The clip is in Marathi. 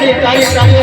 ताली ताली ताली